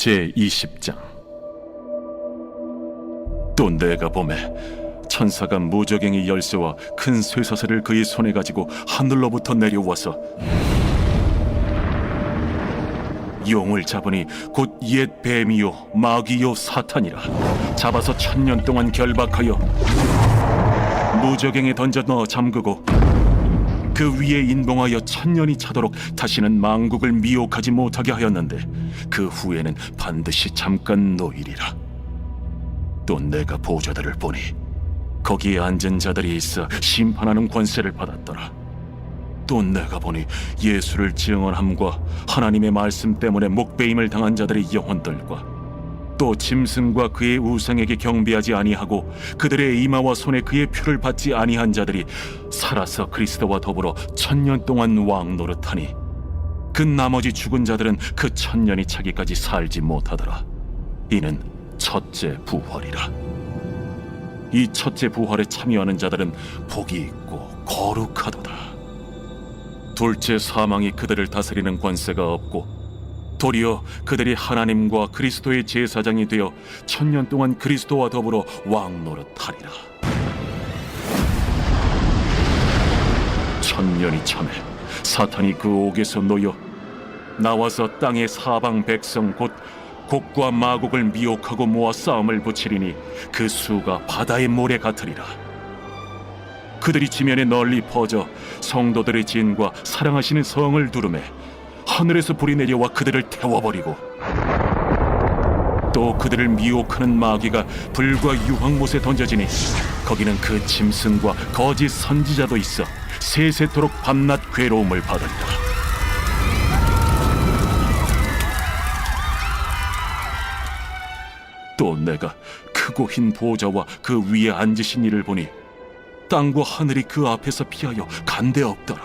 제 20장. 또 내가 보매 천사가 무저갱이 열쇠와 큰 쇠사슬을 그의 손에 가지고 하늘로부터 내려와서 용을 잡으니 곧 옛 뱀이요 마귀요 사탄이라 잡아서 천년 동안 결박하여 무저갱에 던져 넣어 잠그고 그 위에 인봉하여 천년이 차도록 다시는 망국을 미혹하지 못하게 하였는데 그 후에는 반드시 잠깐 노일이라. 또 내가 보좌들을 보니 거기에 앉은 자들이 있어 심판하는 권세를 받았더라. 또 내가 보니 예수를 증언함과 하나님의 말씀 때문에 목배임을 당한 자들의 영혼들과 또 짐승과 그의 우상에게 경배하지 아니하고 그들의 이마와 손에 그의 표를 받지 아니한 자들이 살아서 그리스도와 더불어 천년 동안 왕 노릇하니 그 나머지 죽은 자들은 그 천년이 차기까지 살지 못하더라. 이는 첫째 부활이라. 이 첫째 부활에 참여하는 자들은 복이 있고 거룩하도다. 둘째 사망이 그들을 다스리는 권세가 없고 도리어 그들이 하나님과 그리스도의 제사장이 되어 천년 동안 그리스도와 더불어 왕 노릇하리라. 천년이 참에 사탄이 그 옥에서 놓여 나와서 땅의 사방 백성 곧 곡과 마곡을 미혹하고 모아 싸움을 붙이리니 그 수가 바다의 모래 같으리라. 그들이 지면에 널리 퍼져 성도들의 진과 사랑하시는 성을 두르매 하늘에서 불이 내려와 그들을 태워버리고 또 그들을 미혹하는 마귀가 불과 유황못에 던져지니 거기는 그 짐승과 거짓 선지자도 있어 세세토록 밤낮 괴로움을 받으리라 또 내가 크고 흰 보좌와 그 위에 앉으신 이를 보니 땅과 하늘이 그 앞에서 피하여 간데 없더라.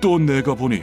또 내가 보니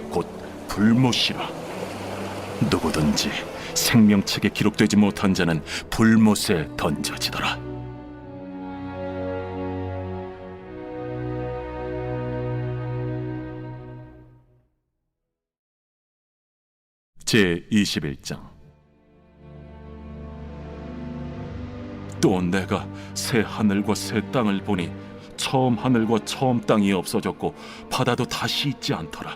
불못이라. 누구든지 생명책에 기록되지 못한 자는 불못에 던져지더라. 제 21장. 또 내가 새 하늘과 새 땅을 보니 처음 하늘과 처음 땅이 없어졌고 바다도 다시 있지 않더라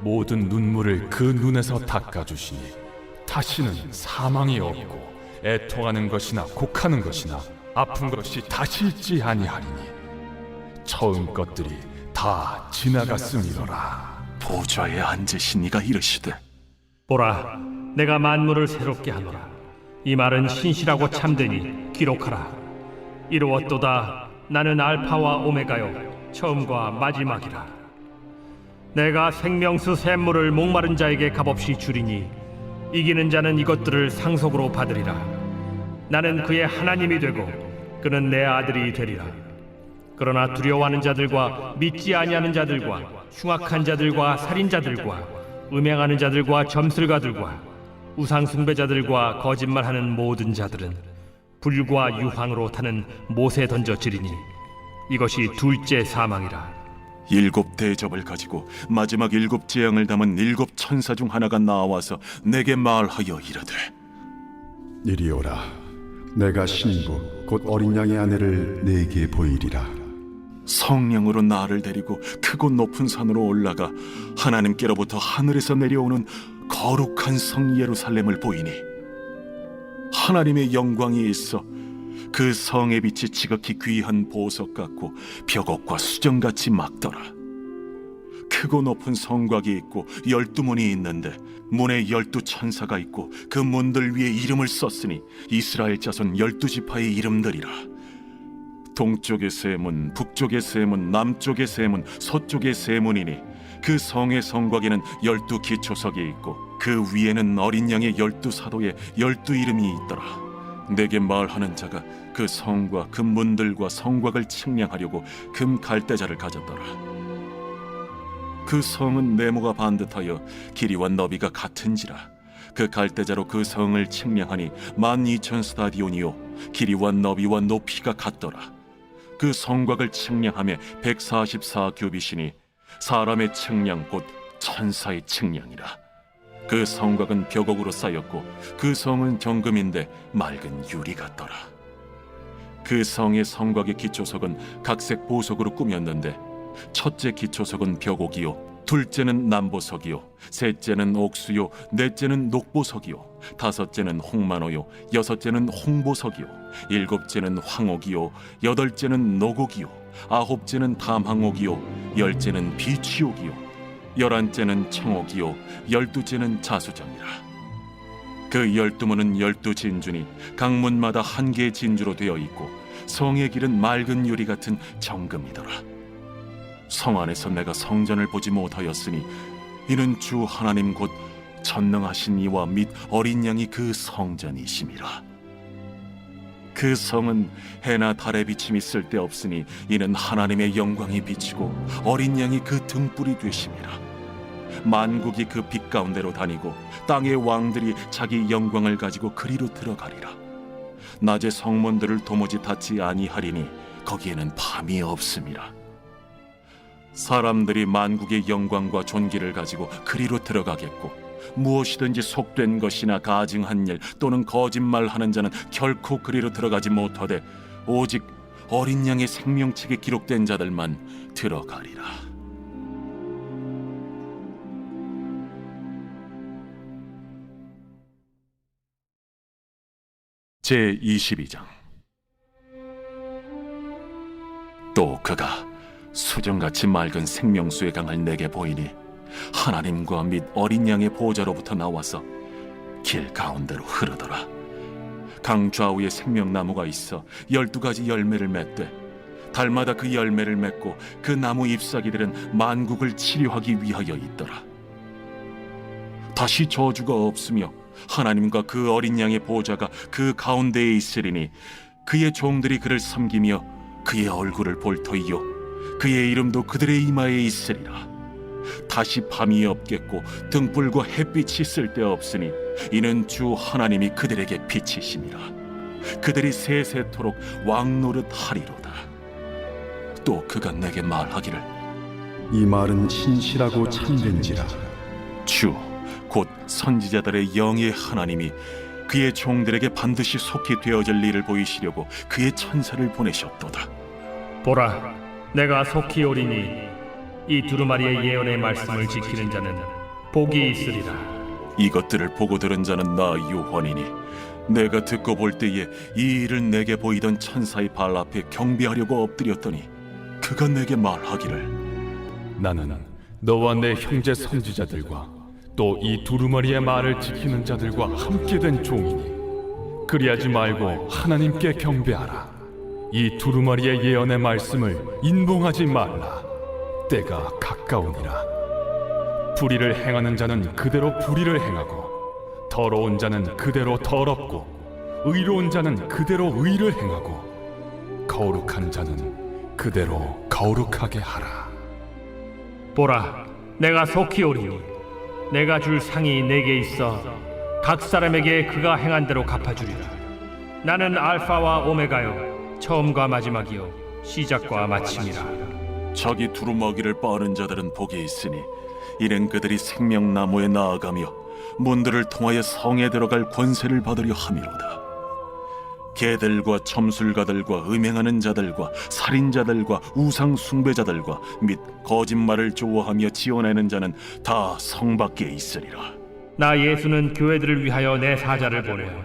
모든 눈물을 그 눈에서 닦아주시니 다시는 사망이 없고 애통하는 것이나 곡하는 것이나 아픈 것이 다시 있지 아니하리니 처음 것들이 다 지나갔음이로라. 보좌에 앉으신 이가 이르시되 보라, 내가 만물을 새롭게 하노라. 이 말은 신실하고 참되니 기록하라. 이루었도다. 나는 알파와 오메가요, 처음과 마지막이라. 내가 생명수 샘물을 목마른 자에게 값없이 주리니 이기는 자는 이것들을 상속으로 받으리라. 나는 그의 하나님이 되고 그는 내 아들이 되리라. 그러나 두려워하는 자들과 믿지 아니하는 자들과 흉악한 자들과 살인자들과 음행하는 자들과 점술가들과 우상 숭배자들과 거짓말하는 모든 자들은 불과 유황으로 타는 못에 던져지리니 이것이 둘째 사망이라 일곱 대접을 가지고 마지막 일곱 재앙을 담은 일곱 천사 중 하나가 나와서 내게 말하여 이르되 이리 오라. 내가 신부 곧 어린 양의 아내를 네게 보이리라. 성령으로 나를 데리고 크고 높은 산으로 올라가 하나님께로부터 하늘에서 내려오는 거룩한 성 예루살렘을 보이니 하나님의 영광이 있어 그 성의 빛이 지극히 귀한 보석 같고 벽옥과 수정같이 막더라. 크고 높은 성곽이 있고 열두 문이 있는데 문에 열두 천사가 있고 그 문들 위에 이름을 썼으니 이스라엘 자손 열두 지파의 이름들이라. 동쪽의 세 문, 북쪽의 세 문, 남쪽의 세 문, 서쪽의 세 문이니 그 성의 성곽에는 열두 기초석이 있고 그 위에는 어린 양의 열두 사도의 열두 이름이 있더라. 내게 말하는 자가 그 성과 그 문들과 성곽을 측량하려고 금 갈대자를 가졌더라. 그 성은 네모가 반듯하여 길이와 너비가 같은지라. 그 갈대자로 그 성을 측량하니 만 이천 스타디온이요 길이와 너비와 높이가 같더라. 그 성곽을 측량함에 백사십사 규빗이니 사람의 측량 곧 천사의 측량이라 그 성곽은 벽옥으로 쌓였고 그 성은 정금인데 맑은 유리 같더라. 그 성의 성곽의 기초석은 각색 보석으로 꾸몄는데 첫째 기초석은 벽옥이요 둘째는 남보석이요 셋째는 옥수요 넷째는 녹보석이요 다섯째는 홍만호요 여섯째는 홍보석이요 일곱째는 황옥이요 여덟째는 노곡이요 아홉째는 담항옥이요 열째는 비취옥이요 열한째는 청옥이요 열두째는 자수정이라 그 열두 문은 열두 진주니 각 문마다 한 개의 진주로 되어 있고 성의 길은 맑은 유리 같은 정금이더라. 성 안에서 내가 성전을 보지 못하였으니 이는 주 하나님 곧 전능하신 이와 및 어린 양이 그 성전이심이라. 그 성은 해나 달의 비침이 쓸데없으니 이는 하나님의 영광이 비치고 어린 양이 그 등불이 되심이라. 만국이 그 빛 가운데로 다니고 땅의 왕들이 자기 영광을 가지고 그리로 들어가리라. 낮에 성문들을 도무지 닫지 아니하리니 거기에는 밤이 없음이라. 사람들이 만국의 영광과 존귀를 가지고 그리로 들어가겠고 무엇이든지 속된 것이나 가증한 일 또는 거짓말하는 자는 결코 그리로 들어가지 못하되 오직 어린 양의 생명책에 기록된 자들만 들어가리라. 제 22장. 또 그가 수정같이 맑은 생명수의 강을 내게 보이니 하나님과 및 어린 양의 보좌로부터 나와서 길 가운데로 흐르더라. 강 좌우에 생명나무가 있어 열두 가지 열매를 맺되 달마다 그 열매를 맺고 그 나무 잎사귀들은 만국을 치료하기 위하여 있더라. 다시 저주가 없으며 하나님과 그 어린 양의 보좌가 그 가운데에 있으리니 그의 종들이 그를 섬기며 그의 얼굴을 볼 터이요 그의 이름도 그들의 이마에 있으리라. 다시 밤이 없겠고 등불과 햇빛이 쓸데 없으니 이는 주 하나님이 그들에게 빛이심이라. 그들이 세세토록 왕 노릇 하리로다. 또 그가 내게 말하기를 이 말은 신실하고 참된지라. 주 곧 선지자들의 영의 하나님이 그의 종들에게 반드시 속히 되어질 일을 보이시려고 그의 천사를 보내셨도다. 보라, 내가 속히 오리니 이 두루마리의 예언의 말씀을 지키는 자는 복이 있으리라. 이것들을 보고 들은 자는 나 요한이니 내가 듣고 볼 때에 이 일을 내게 보이던 천사의 발 앞에 경배하려고 엎드렸더니 그가 내게 말하기를 나는 너와 내 형제 선지자들과 또 이 두루마리의 말을 지키는 자들과 함께 된 종이니 그리하지 말고 하나님께 경배하라. 이 두루마리의 예언의 말씀을 인봉하지 말라. 때가 가까우니라. 불의를 행하는 자는 그대로 불의를 행하고 더러운 자는 그대로 더럽고 의로운 자는 그대로 의를 행하고 거룩한 자는 그대로 거룩하게 하라. 보라, 내가 속히 오리니 내가 줄 상이 내게 있어 각 사람에게 그가 행한 대로 갚아주리라. 나는 알파와 오메가요, 처음과 마지막이요, 시작과 마침이라. 자기 두루마기를 빠는 자들은 복이 있으니 이는 그들이 생명나무에 나아가며 문들을 통하여 성에 들어갈 권세를 받으려 함이로다. 개들과 점술가들과 음행하는 자들과 살인자들과 우상 숭배자들과 및 거짓말을 좋아하며 지어내는 자는 다 성 밖에 있으리라. 나 예수는 교회들을 위하여 내 사자를 보내어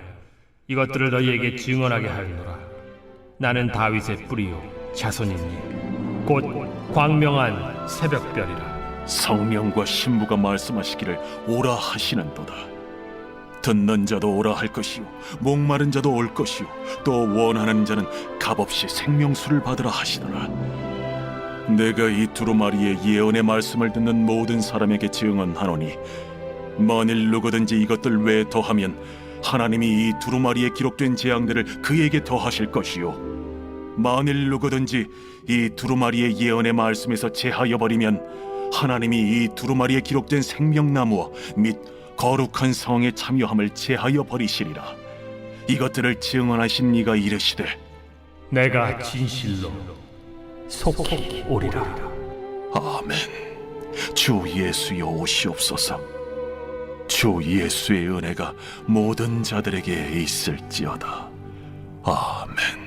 이것들을 너희에게 증언하게 하였노라. 나는 다윗의 뿌리요 자손이니 곧 광명한 새벽별이라. 성령과 신부가 말씀하시기를 오라 하시는도다. 듣는 자도 오라 할 것이요 목마른 자도 올 것이요 또 원하는 자는 값없이 생명수를 받으라 하시더라. 내가 이 두루마리의 예언의 말씀을 듣는 모든 사람에게 증언하노니 만일 누구든지 이것들 외에 더하면 하나님이 이 두루마리에 기록된 재앙들을 그에게 더하실 것이요 만일 누구든지 이 두루마리의 예언의 말씀에서 제하여 버리면 하나님이 이 두루마리에 기록된 생명나무와 및 거룩한 성에 참여함을 제하여 버리시리라. 이것들을 증언하신 이가 이르시되 내가 진실로 속히 오리라. 아멘. 주 예수여 오시옵소서. 주 예수의 은혜가 모든 자들에게 있을지어다. 아멘